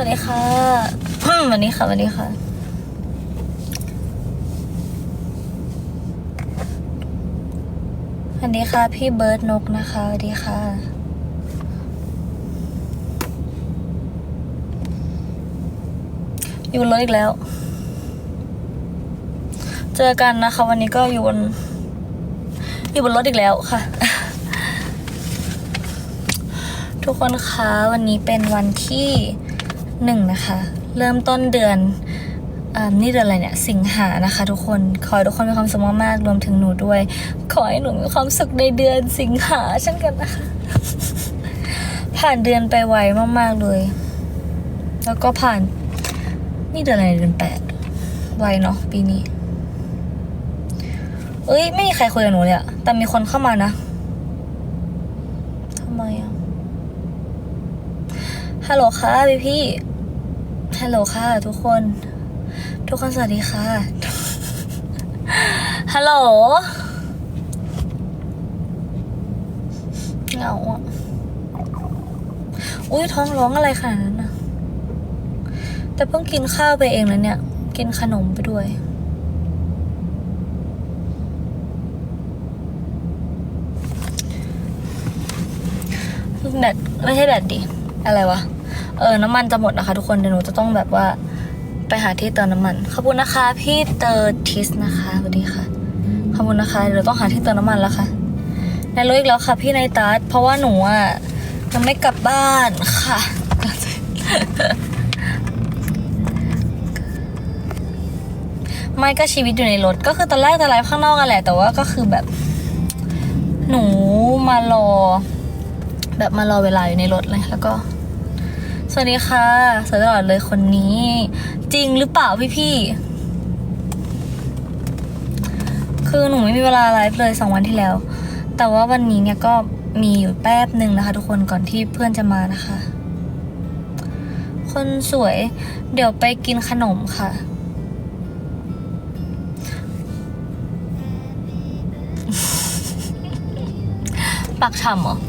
วัสดีค่ะวันนี้ค่ะวันนี้ค่ะสวัสดีค่ะ พี่เบิร์ดนกนะคะสวัสดีค่ะ อยู่รถอีกแล้ว เจอกันนะคะ วันนี้ก็อยู่บน อยู่บนรถอีกแล้วค่ะทุกคนคะวันนี้เป็นวันที่ หนึ่งนะคะ เริ่มต้นเดือนอนี่เดือนอะไรเนี่ย สิงหานะคะทุกคน ขอให้ทุกคนมีความสุขมากๆรวมถึงหนูด้วย ขอให้หนูมีความสุขในเดือนสิงหาเช่นกันนะคะ ผ่านเดือนไปไวมากๆเลย แล้วก็ผ่าน นี่เดือนอะไรเดือนแปดไวเนาะปีนี้ เอ้ยไม่มีใครคุยกับหนูเลยอะแต่มีคนเข้ามานะทำไมอะฮัลโหลค่ะพี่พี่ ฮัลโหลค่ะทุกคน ทุกคนสวัสดีค่ะ ฮัลโหลเหงาอะ อุ้ยท้องร้องอะไรขนาดนั้นนะแต่เพิ่งกินข้าวไปเองแล้วเนี่ย กินขนมไปด้วยแบตไม่ใช่แบตดิ อะไรวะ เออ น้ำมันจะหมดนะคะ ทุกคนเดี๋ยวหนูจะต้องแบบว่าไปหาที่เติมน้ำมัน ขอบคุณนะคะ พี่เตอร์ทิสนะคะสวัสดีค่ะ ขอบคุณนะคะเดี๋ยวต้องหาที่เติมน้ำมันแล้วค่ะนายรู้อีกแล้วค่ะ พี่นายตัดเพราะว่าหนูอะยังไม่กลับบ้านค่ะไม่ก็ชีวิตอยู่ในรถก็คือตอนแรกจะไลฟ์ข้างนอกกันแหละแต่ว่าก็คือแบบ หนูมารอ แบบมารอเวลาอยู่ในรถเลยแล้วก็ วัสดีค่ะ สวยตลอดเลยคนนี้ จริงหรือเปล่าพี่พี่ คือหนูไม่มีเวลาไลฟ์เลยสองวันที่แล้ว แต่ว่าวันนี้เนี่ยก็มีอยู่แป๊บหนึ่งนะคะ ทุกคนก่อนที่เพื่อนจะมานะคะ คนสวย เดี๋ยวไปกินขนมค่ะปากฉ่ำเหรอ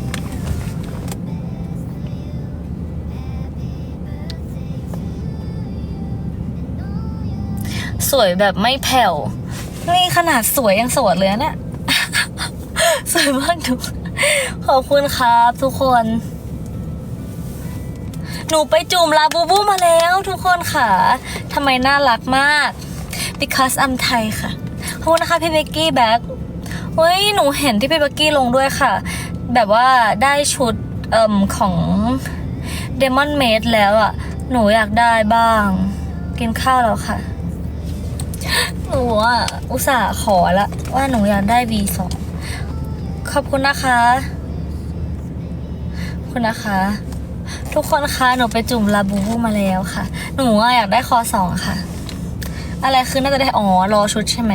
สวยแบบไม่แผ่ว นี่ขนาดสวยยังโสดเลยนะเนี่ย สวยมากทุกขอบคุณครับทุกคน หนูไปจุ่มลาบูบูมาแล้วทุกคนค่ะทำไมน่ารักมาก because I'm Thai ค่ะ ขอบคุณนะคะพี่เบกกี้แบ็คเฮ้ย หนูเห็นที่พี่เบกกี้ลงด้วยค่ะ แบบว่าได้ชุดเอ่มของ Demon Maid แล้วอะ่ะ หนูอยากได้บ้าง กินข้าวแล้วค่ะ หนูอะอุตส่าห์ขอละว่าหนูอยากได้ V2 ขอบคุณนะคะ คุณนะคะ ทุกคนคะหนูไปจุ่มลาบูบูมาแล้วค่ะ หนูอะอยากได้คอสองค่ะ อะไรคือน่าจะได้ อ๋อ รอชุดใช่ไหม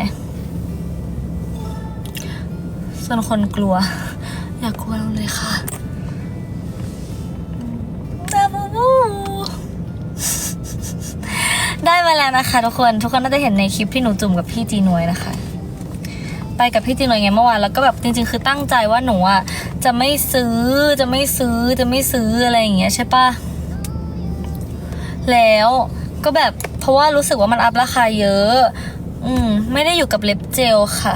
ส่วนคนกลัว อยากกลัวเราเลยค่ะ แล้วนะคะทุกคนทุกคนน่าจะเห็นในคลิปที่หนูจุ่มกับพี่จีนวยนะคะ ไปกับพี่จีนวยไงเมื่อวานแล้วก็แบบจริง ๆ คือตั้งใจว่าหนูอะจะไม่ซื้อจะไม่ซื้อจะไม่ซื้ออะไรอย่างเงี้ยใช่ปะแล้วก็แบบเพราะว่ารู้สึกว่ามันอัพราคาเยอะ อืม ไม่ได้อยู่กับเล็บเจลค่ะ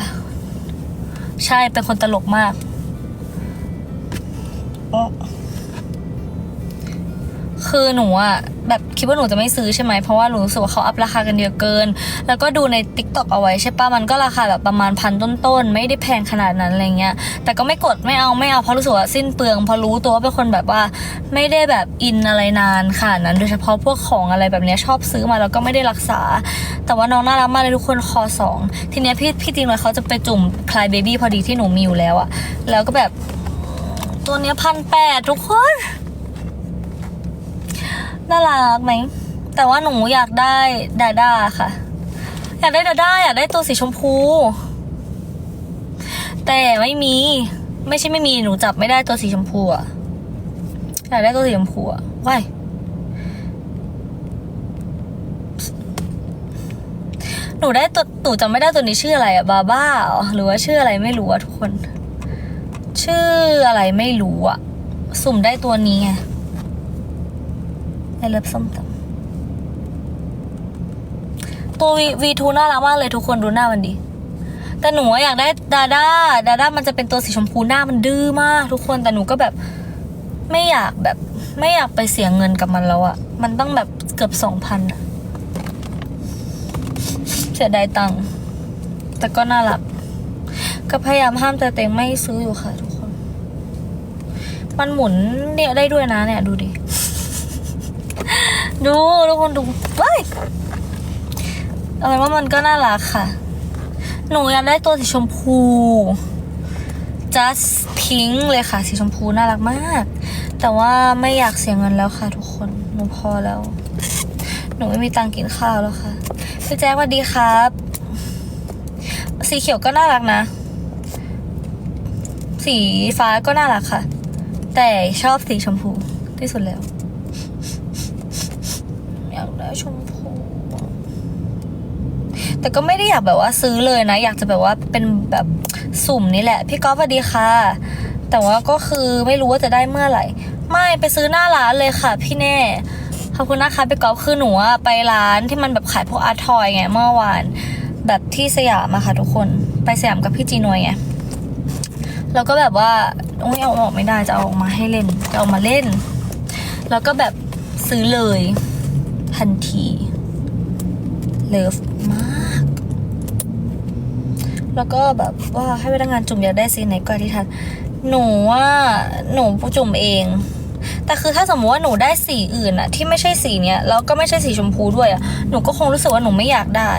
ใช่เป็นคนตลกมากอ๊ะ คือหนูอะแบบคิดว่าหนูจะไม่ซื้อใช่ไหมเพราะว่าหนูรู้สึกว่าเขาอัพราคากันเยอะเกิน แล้วก็ดูใน t ิ k t o k เอาไว้ใช่ปะมันก็ราคาแบบประมาณพันต้นๆ ไม่ได้แพงขนาดนั้นอะไรเงี้ยแต่ก็ไม่กดไม่เอาไม่เอาเพราะรู้สึกว่าสิ้นเปลืองเพราะรู้ตัวว่าเป็นคนแบบว่าไม่ได้แบบอินอะไรนานขนาดนั้น โดยเฉพาะพวกของอะไรแบบเนี้ยชอบซื้อมาแล้วก็ไม่ได้รักษา แต่ว่าน้องน่ารักมากเลยทุกคนคอสองทีเนี้ยพี่พี่จริงเลยเขาจะไปจุ่มคลายเบบี้พอดีที่หนูมีอยู่แล้วอะแล้วก็แบบตัวเนี้ยพันแปดทุกคน น่ารักไหม แต่ว่าหนูอยากได้ดาด้าค่ะ อยากได้ดาด้าอยากได้ตัวสีชมพู แต่ไม่มี ไม่ใช่ไม่มีหนูจับไม่ได้ตัวสีชมพูอะอยากได้ตัวสีชมพูอะว้ายหนูได้ตัวหนูจำไม่ได้ตัวนี้ชื่ออะไรอะบาบ้าหรอหรือว่าชื่ออะไรไม่รู้อะทุกคน ชื่ออะไรไม่รู้อะสุ่มได้ตัวนี้ไง ไอเลิฟส้มตำตัววีวีทูน่ารักมากเลยทุกคนดูหน้ามันดิแต่หนูอะอยากได้ดาด้าดาด้ามันจะเป็นตัวสีชมพูหน้ามันดื้อมาก ทุกคนแต่หนูก็แบบ ไม่อยากแบบ ไม่อยากไปเสียเงินกับมันแล้วอะมันต้องแบบเกือบสองพันอะเสียดายตังค์แต่ก็น่ารักก็พยายามห้ามแต่เต็งไม่ซื้ออยู่ค่ะทุกคน มันหมุนเนี่ยได้ด้วยนะเนี่ยดูดิ ดูทุกคนดูเฮ้ยเอาเป็นว่ามันก็น่ารักค่ะ หนูอยากได้ตัวสีชมพู just pink เลยค่ะ สีชมพูน่ารักมาก แต่ว่าไม่อยากเสียเงินแล้วค่ะ ทุกคน หนูพอแล้ว หนูไม่มีตังกินข้าวแล้วค่ะ พี่แจ๊คสวัสดีครับ สีเขียวก็น่ารักนะ สีฟ้าก็น่ารักค่ะ แต่ชอบสีชมพูที่สุดแล้ว ชมพูแต่ก็ไม่ได้อยากแบบว่าซื้อเลยนะ อยากจะแบบว่าเป็นแบบสุ่มนี่แหละ พี่ก๊อฟสวัสดีค่ะ แต่ว่าก็คือไม่รู้ว่าจะได้เมื่อไหร่ ไม่ไปซื้อหน้าร้านเลยค่ะ พี่แน่ขอบคุณนะคะพี่ก๊อฟคือหนูไปร้านที่มันแบบขายพวกอาร์ทอยไงเมื่อวาน แบบที่สยามอะค่ะทุกคน ไปสยามกับพี่จีนวยไงแล้วก็แบบว่าโอ้ยเอาออกไม่ได้จะเอาออกมาให้เล่นจะเอามาเล่น แล้วก็แบบซื้อเลย ทันที เลิฟมาก แล้วก็แบบว่าให้พนักงานจุ่มอยากได้สีไหนก็ที่ทันหนูว่าหนูจุ่มเอง แต่คือถ้าสมมติว่าหนูได้สีอื่นอะที่ไม่ใช่สีเนี้ยแล้วก็ไม่ใช่สีชมพูด้วยอะหนูก็คงรู้สึกว่าหนูไม่อยากได้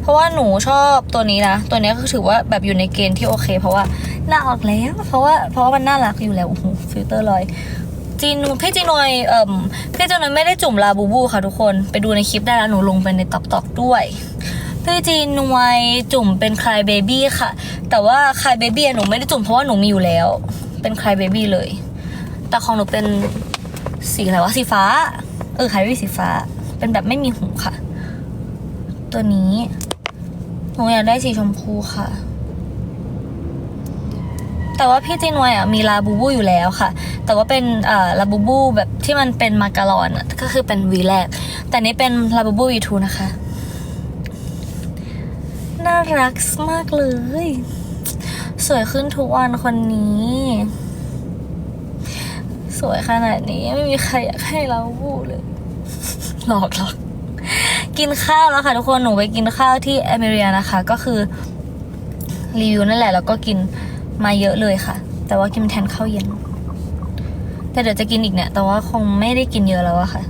เพราะว่าหนูชอบตัวนี้นะ ตัวนี้ก็ถือว่าแบบอยู่ในเกณฑ์ที่โอเค เพราะว่าน้าออกแล้ว เพราะว่าเพราะว่ามันน่ารักอยู่แล้วโอ้โหฟิลเตอร์ลอย จีนพี่จีนวยเอ่มพี่จีนวยไม่ได้จุ่มลาบูบูค่ะทุกคนไปดูในคลิปได้แล้วหนูลงไปในตอกตอกด้วยพี่จีนวยจุ่มเป็นคลายเบบี้ค่ะ แต่ว่าคลายเบบี้หนูไม่ได้จุ่มเพราะว่าหนูมีอยู่แล้ว เป็นคลายเบบี้เลย แต่ของหนูเป็นสีอะไรวะสีฟ้า เออคลายเบบี้สีฟ้า เป็นแบบไม่มีหูค่ะ ตัวนี้หนูอยากได้สีชมพูค่ะ แต่ว่าพี่จีนวยอะมีลาบูบูอยู่แล้วค่ะ แต่ว่าเป็นอ่าลาบูบูแบบที่มันเป็นมาการอนก็คือเป็นวีแรก แต่นี้เป็นลาบูบูวีทูนะคะ น่ารักมากเลย สวยขึ้นทุกวันคนนี้ สวยขนาดนี้ไม่มีใครอยากให้ลาบูบูเลย หลอกหลอกกินข้าวแล้วค่ะทุกคนหนูไปกินข้าวที่อเมริกานะคะ ก็คือรีวิวนั่นแหละแล้วก็กิน มาเยอะเลยค่ะ แต่ว่ากินแทนข้าวเย็น แต่เดี๋ยวจะกินอีกเนี่ย แต่ว่าคงไม่ได้กินเยอะแล้วอะค่ะ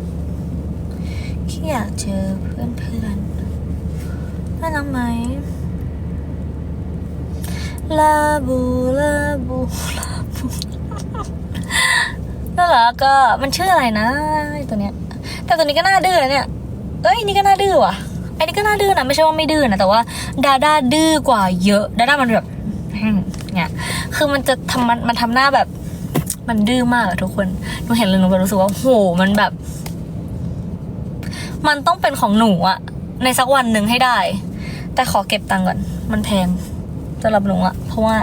แค่อยากเจอเพื่อนเพื่อนๆน่ารักไหมลาบูลาบูลาบูน่ารักก็มันชื่ออะไรนะตัวเนี้ย แต่ตัวนี้ก็น่าดื้อเนี่ย เอ้ยนี่ก็น่าดื้อว่ะไอ้นี่ก็น่าดื้อนะไม่ใช่ว่าไม่ดื้อนะแต่ว่าดาด้าดื้อกว่าเยอะดาด้ามันแบบ คือมันจะทำมันมันทำหน้าแบบ มันดื้อมากอะทุกคนหนูเห็นเลยหนูแบบรู้สึกว่าโหมันแบบ มันต้องเป็นของหนูอะในสักวันหนึ่งให้ได้ แต่ขอเก็บตังค์ก่อน มันแพงสำหรับหนูอะเพราะว่า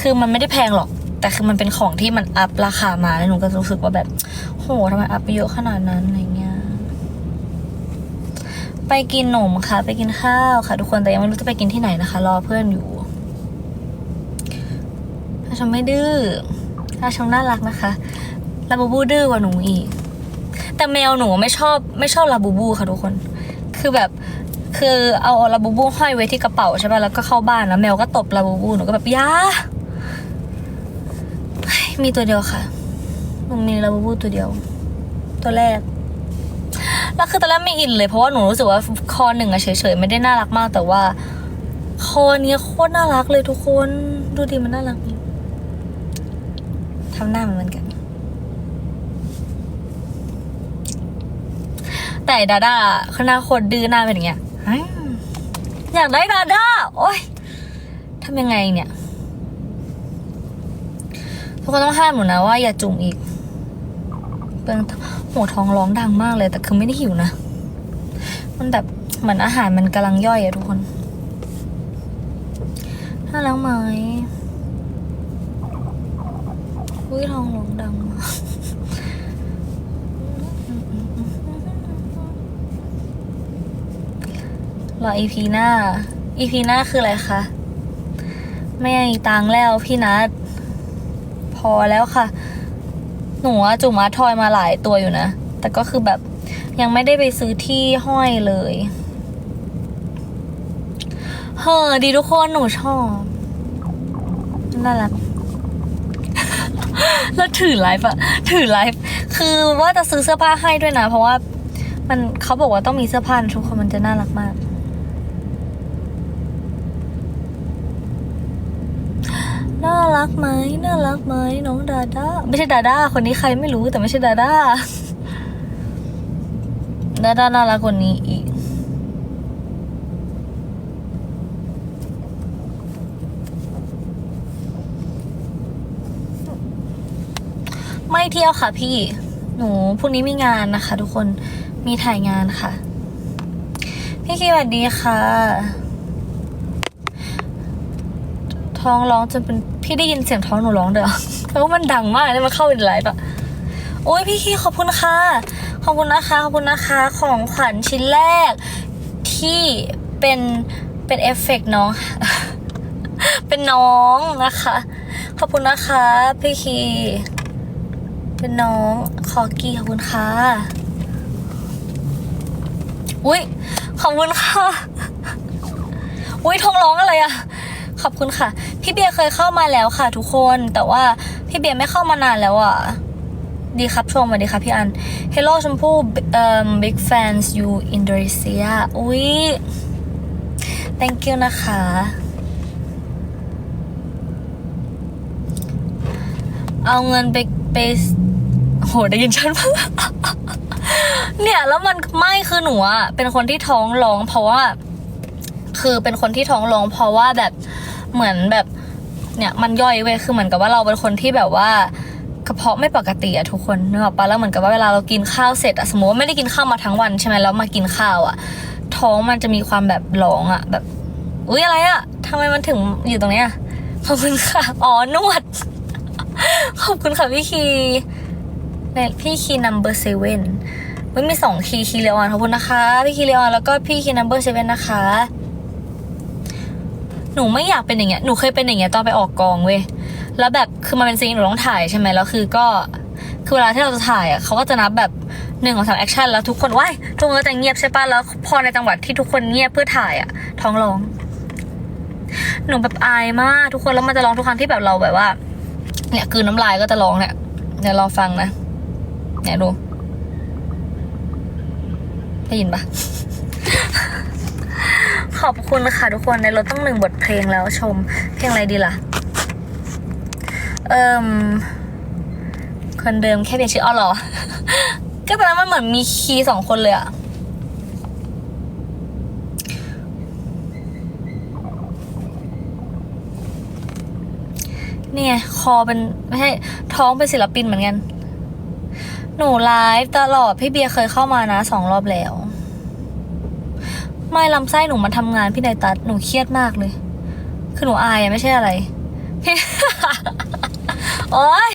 คือมันไม่ได้แพงหรอก แต่คือมันเป็นของที่มันอัพราคามาแล้วหนูก็รู้สึกว่าแบบ โหทำไมอัพไปเยอะขนาดนั้นอะไรเงี้ยไปกินหนมค่ะ ไปกินข้าวค่ะ ทุกคนแต่ยังไม่รู้จะไปกินที่ไหนนะคะ รอเพื่อนอยู่ ชมไม่ดื้อถ้าชมน่ารักนะคะลาบูบูดื้อกว่าหนูอีก แต่แมวหนูไม่ชอบไม่ชอบลาบูบูค่ะทุกคน คือแบบคือเอาลาบูบูห้อยไว้ที่กระเป๋าใช่ป่ะแล้วก็เข้าบ้านแล้วแมวก็ตบลาบูบูหนูก็แบบยามีตัวเดียวค่ะมันมีลาบูบูตัวเดียว ตัวแรกแล้วคือตอนแรกไม่อินเลยเพราะว่าหนูรู้สึกว่าคอหนึ่งอะเฉยๆไม่ได้น่ารักมากแต่ว่า คอเนี้ยโคตรน่ารักเลยทุกคน ดูดิมันน่ารักดี ทำหน้ามันเหมือนกัน แต่ดาด้าเขาหน้าโคตรดื้อหน้าเป็นอย่างเงี้ยอยากได้ดาด้าโอ๊ยทำยังไงเนี่ย ทุกคนต้องห้ามหนูนะว่าอย่าจุ่มอีกเปลืองหัวท้องร้องดังมากเลย แต่คือไม่ได้หิวนะ มันแบบเหมือนอาหารมันกำลังย่อยอะทุกคนน่ารักไหม อุ้ยทองร้องดังมากรออีพีหน้า อีพีหน้าคืออะไรคะ ไม่มีตังแล้วพี่นัทพอแล้วค่ะ หนูจุ่มาทอยมาหลายตัวอยู่นะ แต่ก็คือแบบยังไม่ได้ไปซื้อที่ห้อยเลยเฮ้อดีทุกคนหนูชอบน่ารัก แล้วถือไลฟ์อะถือไลฟ์คือว่าจะซื้อเสื้อผ้าให้ด้วยนะ เพราะว่า มันเขาบอกว่าต้องมีเสื้อผ้านะทุกคนมันจะน่ารักมาก น่ารักไหมน่ารักไหมน้องดาด้าไม่ใช่ดาด้าคนนี้ใครไม่รู้แต่ไม่ใช่ดาด้าดาด้าน่ารักกว่านี้อีก ไม่เที่ยวค่ะพี่ หนูพรุ่งนี้มีงานนะคะ ทุกคน มีถ่ายงานค่ะ พี่คีสวัสดีค่ะ ท้องร้องจนเป็นพี่ได้ยินเสียงท้องหนูร้องเด้อแล้วมันดังมากเลยมันเข้าในไลฟ์อะโอ้ยพี่คีขอบคุณค่ะ ขอบคุณนะคะ ขอบคุณนะคะ ของขวัญชิ้นแรกที่เป็นเป็นเอฟเฟกต์น้อง เป็นน้องนะคะ ขอบคุณนะคะ พี่คี เป็นน้องคอกี้ขอบคุณค่ะ อุ้ยขอบคุณค่ะ อุ้ยท้องร้องอะไรอะขอบคุณค่ะ พี่เบียร์เคยเข้ามาแล้วค่ะ ทุกคน แต่ว่าพี่เบียร์ไม่เข้ามานานแล้วอะดีครับชมสวัสดีค่ะพี่อัน Hello ชมพู่เอ่อ big fans you Indonesia อุ้ย thank you นะคะเอาเงินไปไป โหได้ยินชัดมากเนี่ยแล้วมันไม่คือหนูอะเป็นคนที่ท้องร้องเพราะว่า คือเป็นคนที่ท้องร้อง เพราะว่าแบบเหมือนแบบ เนี่ยมันย่อยเว้ยคือเหมือนกับว่าเราเป็นคนที่แบบว่ากระเพาะไม่ปกติอะทุกคนนึกออกปะแล้วเหมือนกับว่าเวลาเรากินข้าวเสร็จอะสมมติว่าไม่ได้กินข้าวมาทั้งวันใช่ไหมแล้วมากินข้าวอะท้องมันจะมีความแบบร้องอะแบบอุ้ยอะไรอะทำไมมันถึงอยู่ตรงเนี้ยขอบคุณค่ะอ๋อนวดขอบคุณค่ะพี่คี ในพี่คี number seven มันมีสองคีคีเลออนขอบคุณนะคะ พี่คีเลออนแล้วก็พี่คี number seven นนะคะ หนูไม่อยากเป็นอย่างเงี้ยหนูเคยเป็นอย่างเงี้ยตอนไปออกกองเว้ยแล้วแบบคือมันเป็นซีนหนูต้องถ่ายใช่ไหมแล้วคือก็คือเวลาที่เราจะถ่ายอะเขาก็จะนับแบบหนึ่งของสามแอคชั่นแล้วทุกคนว้ายทุกคนก็จะเงียบใช่ป่ะแล้วพอในจังหวัดที่ทุกคนเงียบเพื่อถ่ายอะท้องร้อง หนูแบบอายมากทุกคนแล้วมันจะร้องทุกครั้งที่แบบเราแบบว่า เนี่ยกลืนน้ำลายก็จะร้องเนี่ยเดี๋ยวรอฟังนะ เนี่ยดู ได้ยินปะขอบคุณค่ะทุกคนในรถต้องหนึ่งบทเพลงแล้วชม เพลงอะไรดีล่ะ เอิมคนเดิมแค่เปลี่ยนชื่ออ้อเหรอ ก็ตอนนั้นมันเหมือนมีคีย์สองคนเลยอะเนี่ยคอเป็นไม่ใช่ท้องเป็นศิลปินเหมือนกัน หนูไลฟ์ตลอดพี่เบียร์เคยเข้ามานะสองรอบแล้ว ไม่ลำไส้หนูมาทำงานพี่ไดตัดหนูเครียดมากเลย คือหนูอายอะไม่ใช่อะไร โอ๊ย